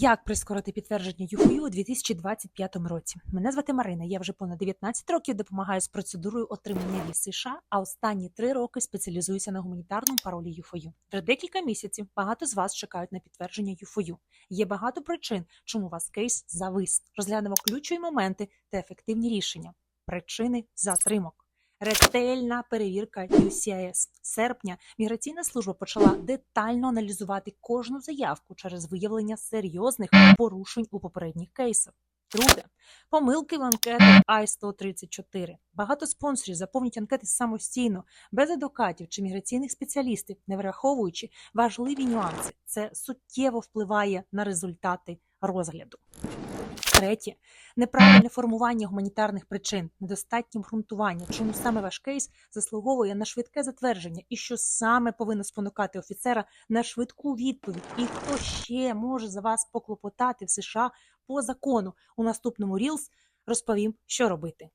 Як прискорити підтвердження ЮФОЮ у 2025 році? Мене звати Марина. Я вже понад 19 років допомагаю з процедурою отримання віз США, а останні три роки спеціалізуюся на гуманітарному паролі ЮФОЮ. Вже декілька місяців багато з вас чекають на підтвердження ЮФОЮ. Є багато причин, чому вас кейс завис. Розглянемо ключові моменти та ефективні рішення. Причини затримок. Ретельна перевірка UCIS. Серпня міграційна служба почала детально аналізувати кожну заявку через виявлення серйозних порушень у попередніх кейсах. Друге, помилки в анкетах I-134. Багато спонсорів заповнюють анкети самостійно, без адвокатів чи міграційних спеціалістів, не враховуючи важливі нюанси. Це суттєво впливає на результати розгляду. Третє неправильне формування гуманітарних причин, недостатнє обґрунтування, чому саме ваш кейс заслуговує на швидке затвердження, і що саме повинно спонукати офіцера на швидку відповідь, і хто ще може за вас поклопотати в США по закону. У наступному Reels розповім, що робити.